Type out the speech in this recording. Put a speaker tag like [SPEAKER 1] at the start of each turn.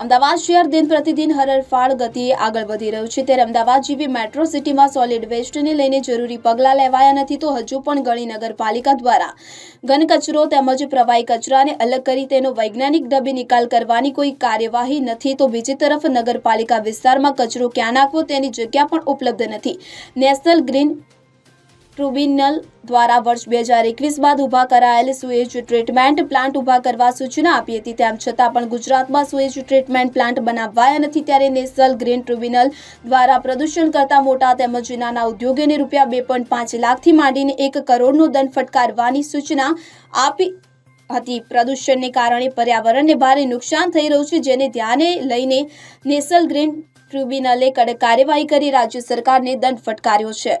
[SPEAKER 1] અમદાવાદ શહેર દિન પ્રતિદિન હરરફાળ ગતિએ આગળ વધી રહ્યું છે. ત્યારે અમદાવાદ જેવી મેટ્રો સિટીમાં સોલિડ વેસ્ટને લઈને જરૂરી પગલાં લેવાયા નથી તો હજુ પણ ઘણી નગરપાલિકા દ્વારા ઘન કચરો તેમજ પ્રવાહી કચરાને અલગ કરી તેનો વૈજ્ઞાનિક ઢબે નિકાલ કરવાની કોઈ કાર્યવાહી નથી તો બીજી તરફ નગરપાલિકા વિસ્તારમાં કચરો ક્યાં નાખવો તેની જગ્યા પણ ઉપલબ્ધ નથી. નેશનલ ગ્રીન ટ્રિબ્યુનલ દ્વારા વર્ષ બે હજાર એકવીસ બાદ ઊભા કરાયેલ સુએજ ટ્રીટમેન્ટ પ્લાન્ટ ઊભા કરવા સૂચના આપી હતી. તેમ છતાં પણ ગુજરાતમાં સુએજ ટ્રીટમેન્ટ પ્લાન્ટ બનાવાયા નથી ત્યારે નેશનલ ગ્રીન ટ્રિબ્યુનલ દ્વારા પ્રદૂષણ કરતા મોટા તેમજ નાના ઉદ્યોગોને રૂપિયા બે પોઈન્ટ પાંચ લાખથી માંડીને એક કરોડનો દંડ ફટકારવાની સૂચના આપી હતી. પ્રદૂષણને કારણે પર્યાવરણને ભારે નુકસાન થઈ રહ્યું છે, જેને ધ્યાને લઈને નેશનલ ગ્રીન ટ્રિબ્યુનલે કડક કાર્યવાહી કરી રાજ્ય સરકારને દંડ ફટકાર્યો છે.